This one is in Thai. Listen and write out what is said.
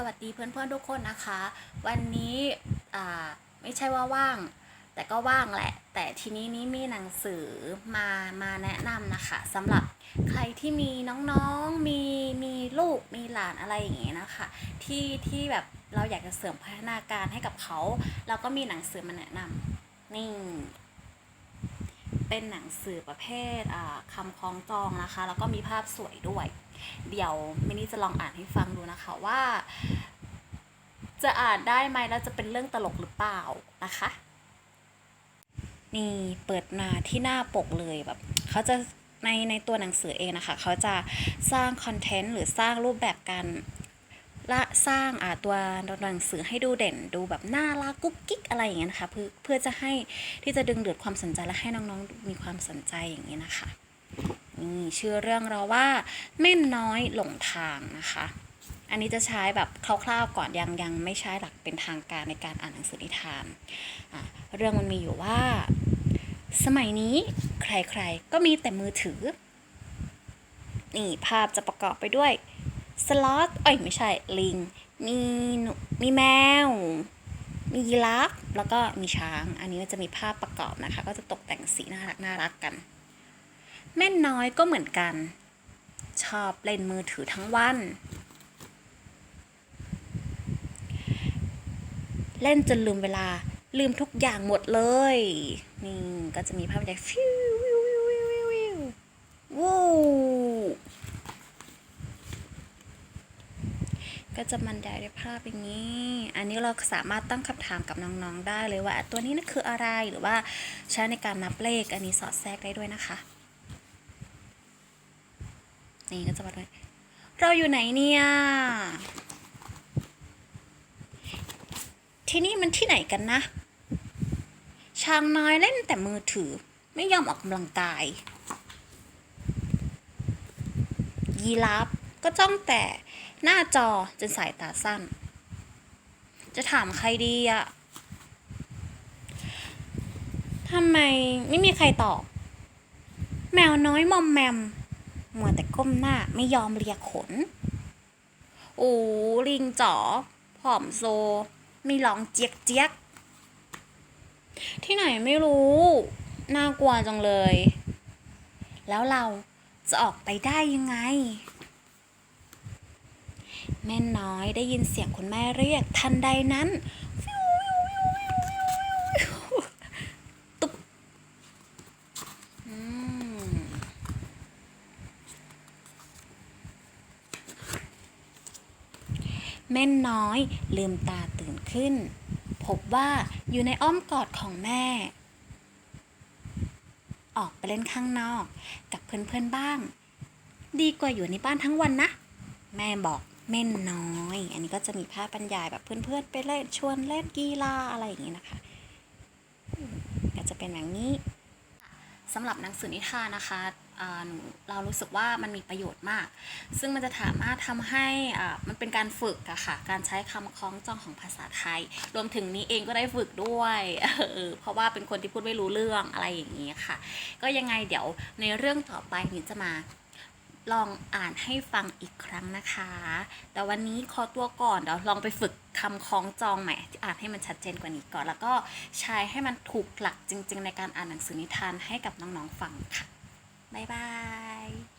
สวัสดีเพื่อนๆทุกคนนะคะ วันนี้อ่าไม่ใช่ว่าว่าง แต่ก็ว่างแหละ แต่ทีนี้นี้มีหนังสือมามาแนะนำนะคะสำหรับใครที่มีน้องๆมีมีลูกมีหลานอะไรอย่างเงี้ยนะคะ ที่ที่แบบเราอยากจะเสริมพัฒนาการให้กับเขาเราก็มีหนังสือมาแนะนำนี่เป็นหนังสือประเภทคำคล้องจองนะคะ แล้วก็มีภาพสวยด้วย เดี๋ยวมินี่จะลองอ่านให้ฟังดูนะคะว่า จะอ่านได้ไหมแล้วจะเป็นเรื่องตลกหรือเปล่านะคะ นี่เปิดมาที่หน้าปกเลยแบบเขาจะในในตัวหนังสือเองนะคะเขาจะสร้างคอนเทนต์หรือสร้างรูปแบบการละสร้างอ่าตัวหนังสือให้ดูเด่นดูแบบน่ารักกุ๊กกิ๊กอะไรอย่างเงี้ยนะคะเพื่อเพื่อจะให้ที่จะดึงดูดความสนใจและให้น้องๆมีความสนใจอย่างนี้นะคะ นี่ชื่อเรื่องเราว่าเม่นน้อยหลงทางนะคะ อันนี้จะใช้แบบคร่าวๆก่อนยังยังไม่ใช้หลักเป็นทางการในการอ่านหนังสือนิทาน เรื่องมันมีอยู่ว่า สมัยนี้ใครๆก็มีแต่มือถือ นี่ภาพจะประกอบไปด้วยสล็อตเอ้ยไม่ใช่ลิง มีหนูมีแมว มียีราฟแล้วก็มีช้าง อันนี้จะมีภาพประกอบนะคะ ก็จะตกแต่งสีน่ารักน่ารักกัน แม่นน้อยก็เหมือนกัน ชอบเล่นมือถือทั้งวัน เล่นจนลืมเวลาลืมทุกอย่างหมดเลย นี่ก็จะมีภาพบรรยากาศฟิววิววิววิววิววิววู้ก็จะบรรยายด้วยภาพอย่างนี้ อันนี้เราสามารถตั้งคำถามกับน้องๆได้เลยว่าตัวนี้นั่นคืออะไรหรือว่าใช้ในการนับเลขอันนี้สอดแทรกได้ด้วยนะคะ นี่ก็จะมาด้วย เราอยู่ไหนเนี่ย ที่นี่มันที่ไหนกันนะ ช้างน้อยเล่นแต่มือถือ ไม่ยอมออกกำลังกาย ยีราฟก็จ้องแต่หน้าจอจนสายตาสั้น จะถามใครดีอะทำไมไม่มีใครตอบ แมวน้อยมอมแมม มัวแต่ก้มหน้าไม่ยอมเลียขน โอ้ลิงจ๋อผอมโซ ไมีร้องเจี๊ยกเจี๊ยกที่ไหนไม่รู้ น่ากลัวจังเลย แล้วเราจะออกไปได้ยังไง แม่น้อยได้ยินเสียงคุณแม่เรียกทันใดนั้นฟิววิววิววิววิววิวตุ๊บอืม แม่นน้อยลืมตาตื่นขึ้น พบว่าอยู่ในอ้อมกอดของแม่ ออกไปเล่นข้างนอก กับเพื่อนๆบ้าง ดีกว่าอยู่ในบ้านทั้งวันนะ แม่บอกเม่นน้อย อันนี้ก็จะมีภาพบรรยายแบบเพื่อนๆไปเล่นชวนเล่นกีฬาอะไรอย่างนี้นะคะก็จะเป็นแบบนี้สำหรับหนังสือนิทานนะคะ เรารู้สึกว่ามันมีประโยชน์มาก ซึ่งมันจะสามารถทำให้มันเป็นการฝึกอะค่ะ การใช้คำคล้องจองของภาษาไทย รวมถึงนี้เองก็ได้ฝึกด้วยเออเพราะว่าเป็นคนที่พูดไม่รู้เรื่องอะไรอย่างนี้ค่ะ ก็ยังไงเดี๋ยวในเรื่องต่อไปนี้จะมาลองอ่านให้ฟังอีกครั้งนะคะ แต่วันนี้ขอตัวก่อนเดี๋ยวลองไปฝึกคำคล้องจองใหม่อ่านให้มันชัดเจนกว่านี้ก่อน แล้วก็ใช้ให้มันถูกหลักจริง ๆ ในการอ่านหนังสือนิทานให้กับน้องๆฟังค่ะ บ๊ายบาย